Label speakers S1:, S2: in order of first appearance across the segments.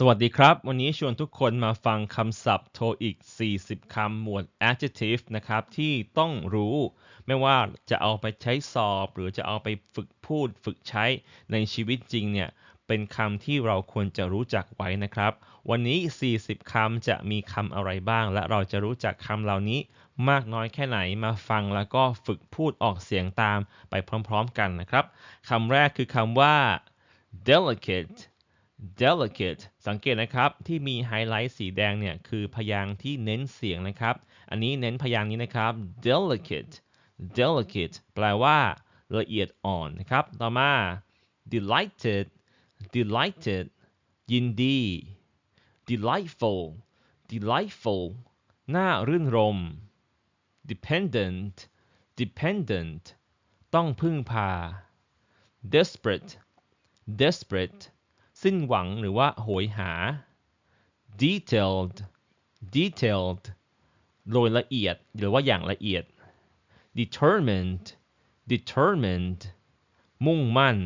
S1: สวัสดีครับ วันนี้ชวนทุกคนมาฟังคำศัพท์โทอีก 40 คำหมวด adjective นะครับ ที่ต้องรู้ ไม่ว่าจะเอาไปใช้สอบ หรือจะเอาไปฝึกพูดฝึกใช้ในชีวิตจริงเนี่ย เป็นคำที่เราควรจะรู้จักไว้นะครับ วันนี้ 40 คำจะมีคำอะไรบ้าง และเราจะรู้จักคำเหล่านี้มากน้อยแค่ไหนมาฟังแล้วก็ฝึกพูดออกเสียงตามไปพร้อม ๆ กันนะครับคำแรกคือคำว่า delicate delicate สังเกตนะครับที่มีไฮไลท์สีแดงเนี่ยคือพยางค์ที่เน้นเสียงนะครับ อันนี้เน้นพยางค์นี้นะครับ delicate delicate แปลว่าละเอียดอ่อนนะครับ ต่อมา delighted delighted ยินดี delightful delightful น่ารื่นรม dependent dependent ต้องพึ่งพา desperate desperate สิ้นหวังหรือว่าโหยหา detailed detailed โดยละเอียดหรือว่าอย่างละเอียด determined determined มุ่งมั่น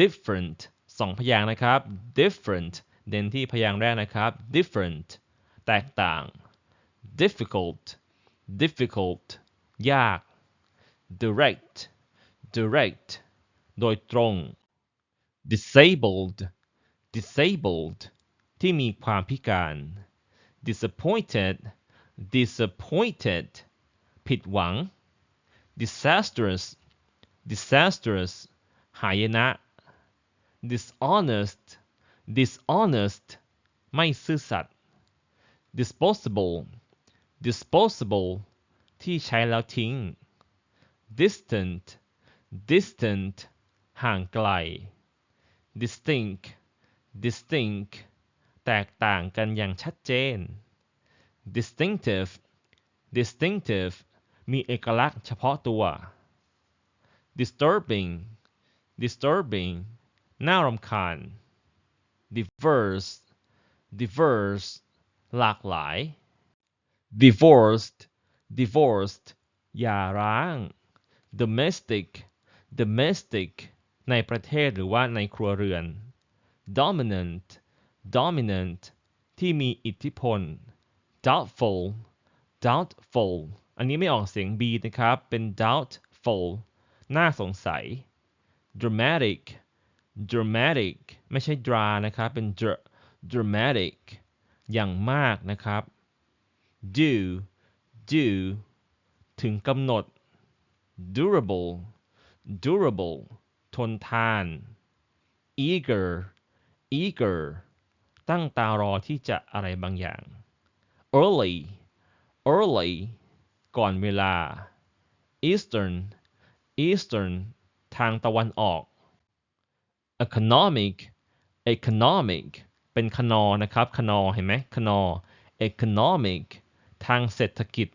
S1: different สองพยางค์นะครับ different เด่นที่พยางค์แรกนะครับ different แตกต่าง difficult difficult ยาก direct direct โดยตรง disabled disabled ที่มีความพิการ disappointed disappointed ผิดหวัง disastrous disastrous หายนะ dishonest dishonest ไม่ซื่อสัตย์ disposable disposable ที่ใช้แล้วทิ้ง distant distant ห่างไกล distinct distinct แตกต่างกันอย่างชัดเจน distinctive distinctive มีเอกลักษณ์เฉพาะตัว disturbing disturbing น่ารำคาญ diverse diverse หลากหลาย divorced divorced หย่าร้าง domestic domestic ในประเทศหรือว่าในครัวเรือน dominant dominant ที่มีอิทธิพล doubtful doubtful อันนี้ไม่ออกเสียง b นะครับ เป็น doubtful น่าสงสัย dramatic dramatic ไม่ใช่ dra นะครับ เป็น dr dramatic อย่างมากนะครับ due due ถึงกำหนด durable durable ทนทาน eager eager ตั้งตารอที่จะอะไรบางอย่าง early early ก่อนเวลา eastern eastern ทางตะวันออก economic economic เป็นคนอนะครับคนอเห็นไหมคนอ economic ทางเศรษฐกิจ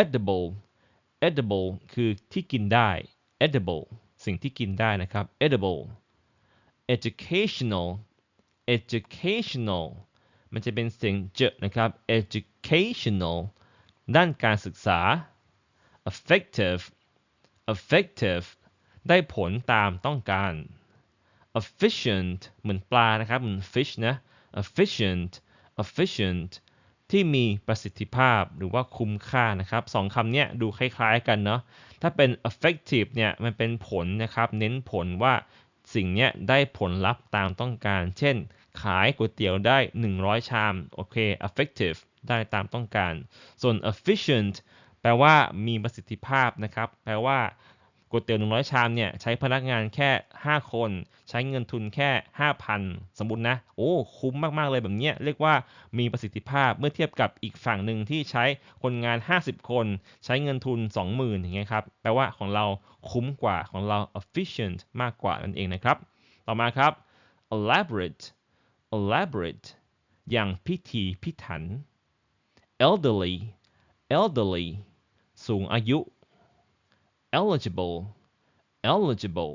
S1: edible edible คือที่กินได้ edible สิ่งที่กินได้นะครับ edible educational educational มันจะเป็นเสียงเจนะครับ educational ด้านการศึกษา effective effective ได้ผลตามต้องการ efficient เหมือนปลานะครับ เหมือน fish นะ efficient efficient ที่มีประสิทธิภาพหรือว่าคุ้มค่านะครับสองคำนี้ดูคล้ายๆกันเนาะถ้าเป็น effective เนี่ยมันเป็นผลนะครับเน้นผลว่าสิ่งนี้ได้ผลลัพธ์ตามต้องการ เช่น ขายก๋วยเตี๋ยวได้ 100 ชามโอเค effective ได้ตามต้องการ ส่วน efficient แปลว่ามีประสิทธิภาพนะครับ แปลว่า ก๋วยเตี๋ยว100ชามเนี่ยใช้พนักงานแค่ 5 คน ใช้เงินทุนแค่ 5,000 สมมตินะ โอ้คุ้มมากๆเลยแบบเนี้ยเรียกว่ามีประสิทธิภาพเมื่อเทียบกับอีกฝั่งหนึ่งที่ใช้คนงาน 50 คน ใช้เงินทุน 20,000อย่างเงี้ยครับแปลว่าของเราคุ้มกว่าของเรา efficient มากกว่านั่นเองนะครับ ต่อมาครับ elaborate elaborate อย่างพิถีพิถัน elderly elderly สูงอายุ eligible eligible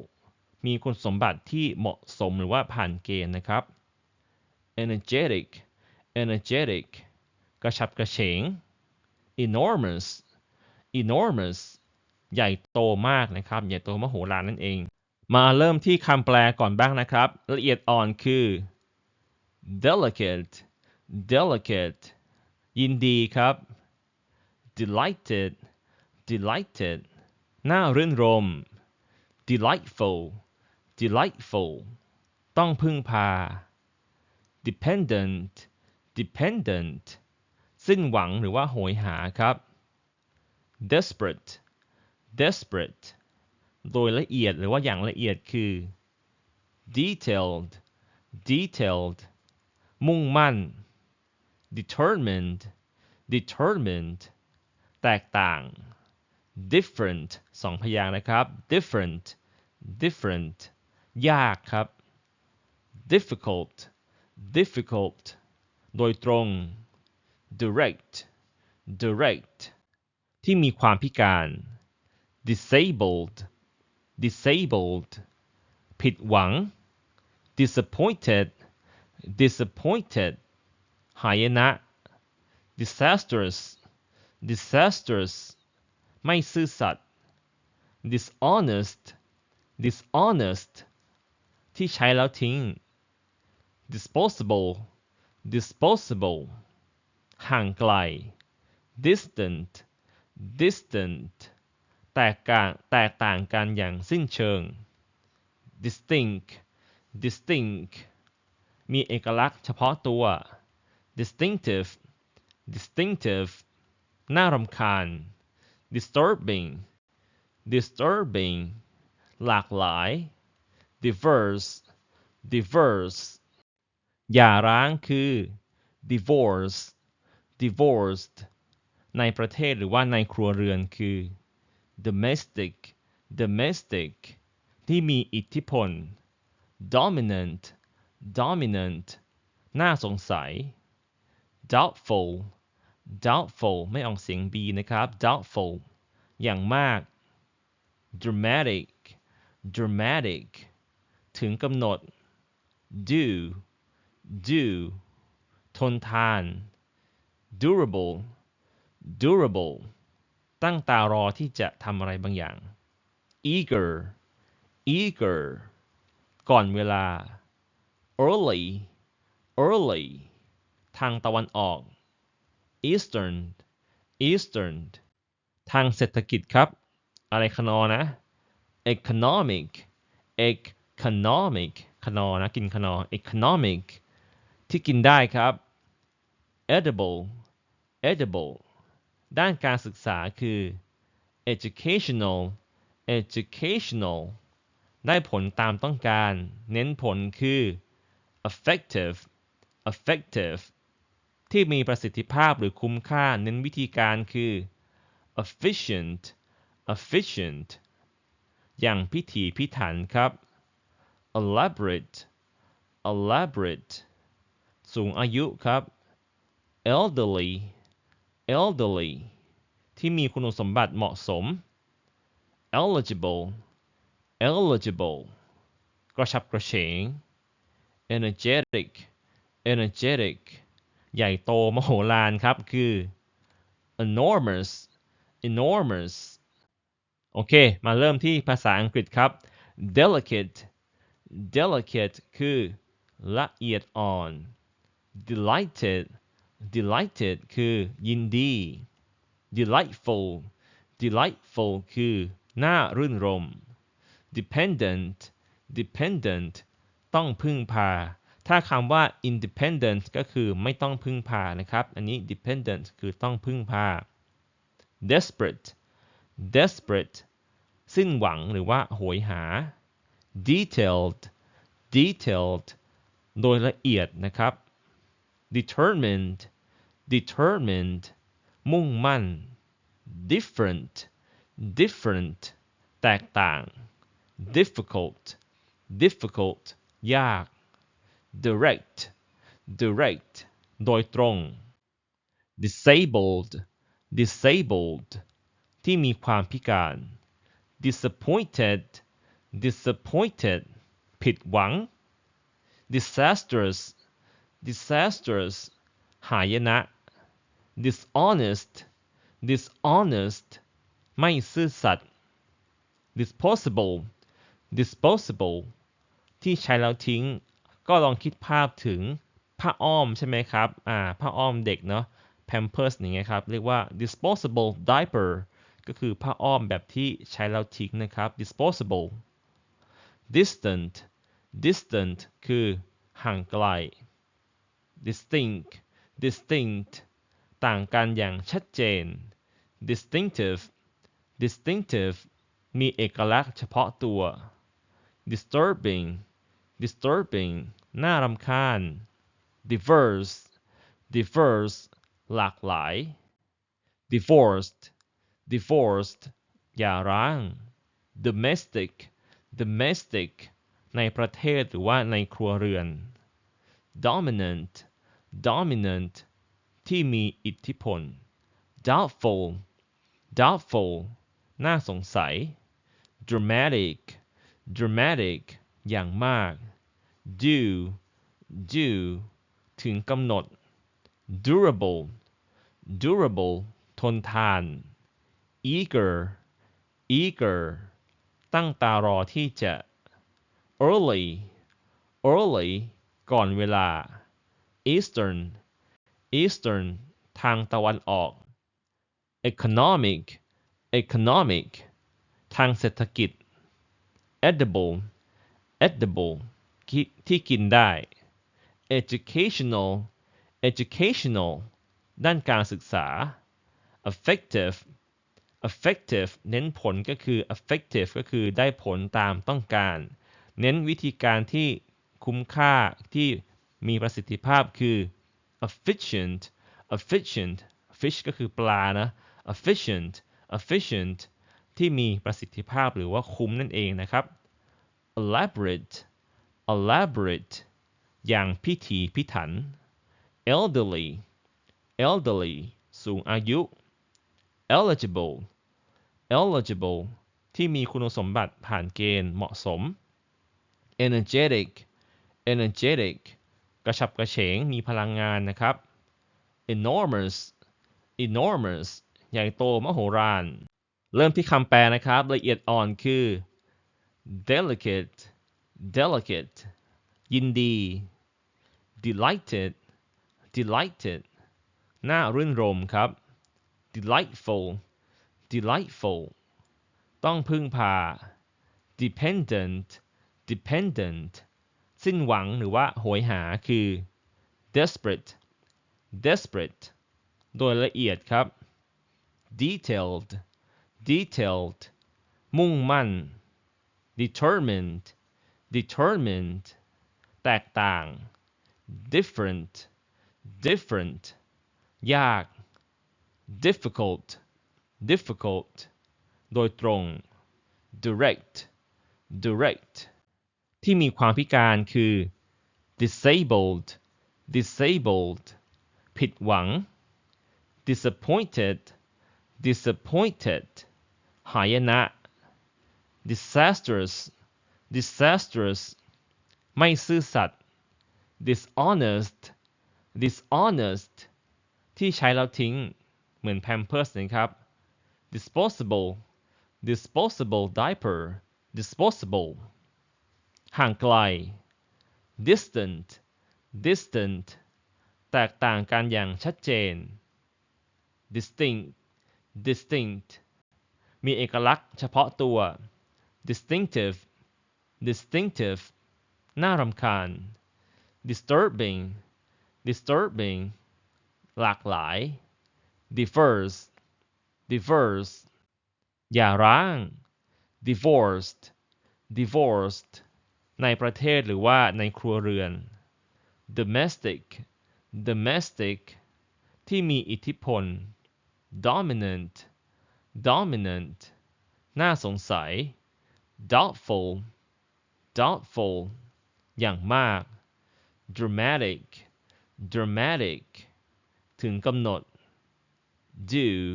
S1: มีคุณสมบัติที่เหมาะสมหรือว่าผ่านเกณฑ์นะครับ energetic energetic กระฉับกระเฉง enormous enormous ใหญ่โตมากนะครับ ใหญ่โตมโหฬารนั่นเอง มาเริ่มที่คำแปลก่อนบ้างนะครับ ละเอียดอ่อนคือ delicate delicate ยินดีครับ delighted delighted น่ารื่นรม delightful delightful ต้องพึ่งพา dependent dependent สิ้นหวังหรือว่าโหยหาครับ desperate desperate โดยละเอียดหรือว่าอย่างละเอียดคือ detailed detailed มุ่งมั่น determined determined แตกต่าง different สองพยางค์นะครับ different different ยากครับ difficult difficult โดยตรง direct direct ที่มีความพิการ disabled disabled ผิดหวัง disappointed disappointed หายนะ disastrous disastrous ไม่ซื่อสัตย์ dishonest dishonest ที่ใช้แล้วทิ้ง disposable disposable ห่างไกล distant distant แตกต่างแตกต่างกันอย่างสิ้นเชิง distinct distinct มีเอกลักษณ์เฉพาะตัว distinctive distinctive น่ารำคาญ disturbing disturbing หลากหลาย diverse diverse หย่าร้างคือ divorce divorced ในประเทศหรือว่าในครัวเรือนคือ domestic domestic ที่มีอิทธิพล dominant dominant น่าสงสัย doubtful doubtful ไม่ออกเสียง b นะครับ doubtful อย่างมาก dramatic dramatic ถึงกำหนด do do ทนทาน durable durable ตั้งตารอที่จะทำอะไรบางอย่าง eager eager ก่อนเวลา early early ทางตะวันออก eastern eastern ทางเศรษฐกิจครับ อะไรคนอนะ economic economic คนอนะกินคนอ economic ที่กินได้ครับ edible edible ด้านการศึกษาคือ educational educational ได้ผลตามต้องการ เน้นผลคือ effective effective ที่มีประสิทธิภาพหรือคุ้มค่าเน้นวิธีการคือ efficient efficient อย่างพิถีพิถันครับ elaborate elaborate สูงอายุครับ elderly elderly ที่มีคุณสมบัติเหมาะสม eligible eligible กระฉับกระเฉง energetic energetic ใหญ่โตมโหฬารครับ คือ enormous enormous โอเค มาเริ่มที่ภาษาอังกฤษครับ delicate delicate คือละเอียดอ่อน delighted delighted คือยินดี delightful delightful คือน่ารื่นรม dependent dependent ต้องพึ่งพา ถ้าคำว่า independent ก็คือไม่ต้องพึ่งพานะครับ อันนี้ dependent คือต้องพึ่งพา desperate desperate สิ้นหวังหรือว่าโหยหา detailed detailed โดยละเอียดนะครับ determined determined มุ่งมั่น different different แตกต่าง difficult difficult ยาก direct direct โดยตรง disabled disabled ที่มีความพิการ disappointed disappointed ผิดหวัง disastrous disastrous หายนะ dishonest dishonest ไม่ซื่อสัตย์ disposable disposable ที่ใช้แล้วทิ้ง ก็ลองคิดภาพถึงผ้าอ้อมใช่ไหมครับ อ่า ผ้าอ้อมเด็กเนาะ pampers อย่างเงี้ยครับ เรียกว่า disposable diaper ก็คือผ้าอ้อมแบบที่ใช้แล้วทิ้งนะครับ disposable distant distant คือห่างไกล distinct distinct ต่างกันอย่างชัดเจน distinctive distinctive มีเอกลักษณ์เฉพาะตัว disturbing disturbing น่ารำคาญ diverse diverse หลากหลาย divorced divorced หย่าร้าง domestic domestic ในประเทศหรือว่าในครัวเรือน dominant dominant ที่มีอิทธิพล doubtful doubtful น่าสงสัย dramatic dramatic อย่างมาก due due ถึงกำหนด durable durable ทนทาน eager eager ตั้งตารอที่จะ early early ก่อนเวลา eastern eastern ทางตะวันออก economic economic ทางเศรษฐกิจ edible edible ที่ที่กินได้ educational educational ด้านการศึกษา effective effective เน้นผลก็คือ effective ก็คือได้ผลตามต้องการ เน้นวิธีการที่คุ้มค่าที่มีประสิทธิภาพคือ efficient efficient fish ก็คือปลานะ efficient efficient ที่มีประสิทธิภาพหรือว่าคุ้มนั่นเองนะครับ elaborate elaborate อย่างพิถีพิถัน elderly elderly สูงอายุ eligible eligible ที่มีคุณสมบัติผ่านเกณฑ์เหมาะสม energetic energetic กระฉับกระเฉงมีพลังงานนะครับ enormous enormous ใหญ่โตมโหฬาร เริ่มที่คำแปลนะครับ ละเอียดอ่อนคือ delicate delicate ยินดี delighted delighted น่ารื่นรมครับ delightful delightful ต้องพึ่งพา dependent dependent สิ้นหวังหรือว่าโหยหาคือ desperate desperate โดยละเอียดครับ detailed detailed มุ่งมั่น determined determined แตกต่าง different different ยาก difficult difficult โดยตรง direct direct ที่มีความพิการคือ disabled disabled ผิดหวัง disappointed disappointed หายนะ disastrous disastrous ไม่ซื่อสัตย์ dishonest dishonest ที่ใช้แล้วทิ้ง เหมือน pampers นะครับ disposable disposable diaper disposable ห่างไกล distant distant แตกต่างกันอย่างชัดเจน distinct distinct มีเอกลักษณ์เฉพาะตัว distinctive distinctive น่ารำคาญ disturbing disturbing หลากหลาย differs differs อย่าร้าง divorced divorced ในประเทศหรือว่าในครัวเรือน domestic domestic ที่มีอิทธิพล dominant dominant น่าสงสัย doubtful doubtful อย่างมาก dramatic dramatic ถึงกำหนด due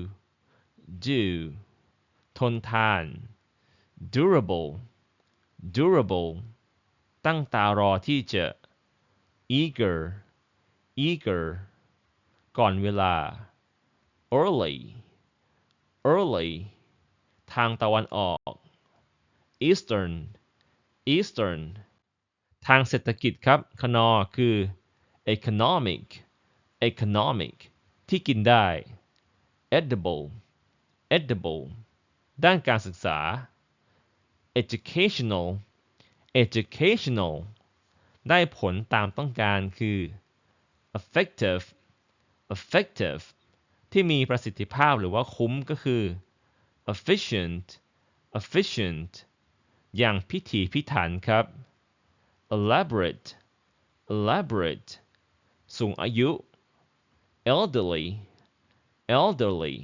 S1: due ทนทาน durable durable ตั้งตารอที่จะ eager eager ก่อนเวลา early early ทางตะวันออก eastern eastern ทางเศรษฐกิจครับคนอคือ economic economic ที่กินได้ edible edible ด้านการศึกษา educational educational ได้ผลตามต้องการคือ effective effective ที่มีประสิทธิภาพหรือว่าคุ้มก็คือ efficient efficient อย่างพิถีพิถันครับ elaborate elaborate สูงอายุ elderly elderly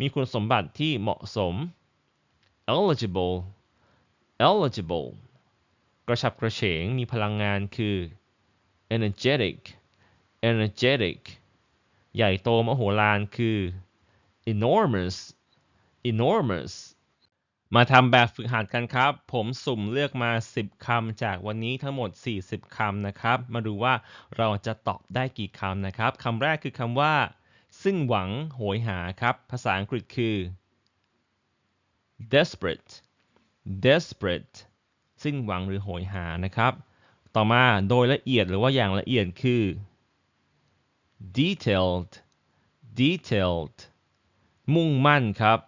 S1: มีคุณสมบัติที่เหมาะสม eligible eligible กระฉับกระเฉงมีพลังงานคือ energetic energetic ใหญ่โตมโหฬารคือ enormous enormous มาทำแบบฝึกหัดกันครับ ผมสุ่มเลือกมา 10คำจากวันนี้ทั้งหมด 40คำนะครับ มาดูว่าเราจะตอบได้กี่คำนะครับคำแรกคือคำว่า ซึ่งหวังโหยหาครับ ภาษาอังกฤษคือ desperate desperate ซึ่งหวังหรือโหยหานะครับ ต่อมาโดยละเอียดหรือว่าอย่างละเอียดคือ detailed detailed มุ่งมั่นครับ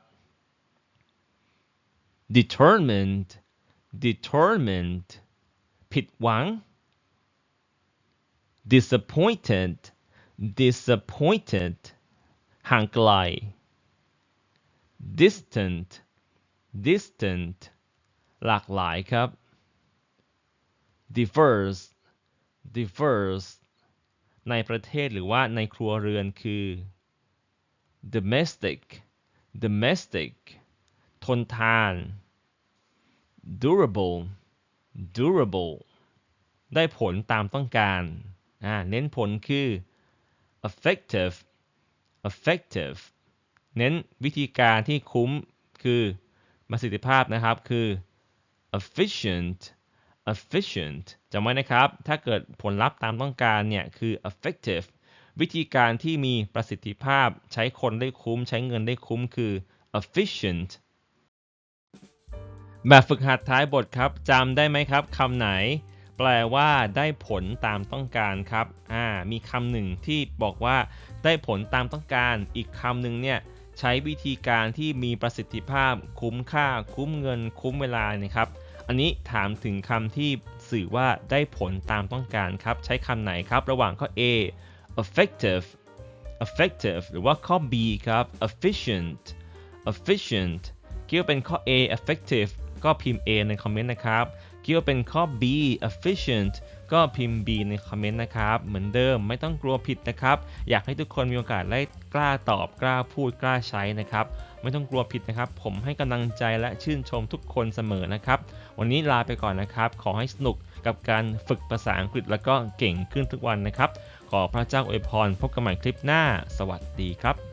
S1: determined determined ผิดหวัง disappointed disappointed ห่างไกล distant distant หลากหลายครับ diverse diverse ในประเทศหรือว่าในครัวเรือนคือ domestic domestic นทาน durable durable ได้ผลตามต้องการเน้นผลคือ effective effective เน้นวิธีการที่คุ้มคือประสิทธิภาพนะครับคือ efficient efficient จำไว้นะครับ ถ้าเกิดผลลัพธ์ตามต้องการเนี่ยคือ effective วิธีการที่มีประสิทธิภาพใช้คนได้คุ้ม ใช้เงินได้คุ้มคือ efficient แบบฝึกหัดท้ายบทครับจำได้ไหมครับคำไหน แปลว่าได้ผลตามต้องการครับอ่ามีคำหนึ่งที่บอกว่าได้ผลตามต้องการ อีกคำหนึ่งเนี่ยใช้วิธีการที่มีประสิทธิภาพ คุ้มค่า คุ้มเงิน คุ้มเวลานะครับ อันนี้ถามถึงคำที่สื่อว่าได้ผลตามต้องการครับ ใช้คำไหนครับระหว่างข้อ A effective effective หรือว่าข้อ B ครับ efficient efficient คิดว่าเป็นข้อ A effective ก็พิมพ์ A ในคอมเมนต์นะครับคิดว่าเป็นข้อ B efficient ก็พิมพ์ B ในคอมเมนต์นะครับ เหมือนเดิมไม่ต้องกลัวผิดนะครับ อยากให้ทุกคนมีโอกาสได้กล้าตอบกล้าพูดกล้าใช้นะครับ ไม่ต้องกลัวผิดนะครับ ผมให้กำลังใจและชื่นชมทุกคนเสมอนะครับ วันนี้ลาไปก่อนนะครับ ขอให้สนุกกับการฝึกภาษาอังกฤษแล้วก็เก่งขึ้นทุกวันนะครับ ขอพระเจ้าอวยพรพบกันใหม่คลิปหน้า สวัสดีครับ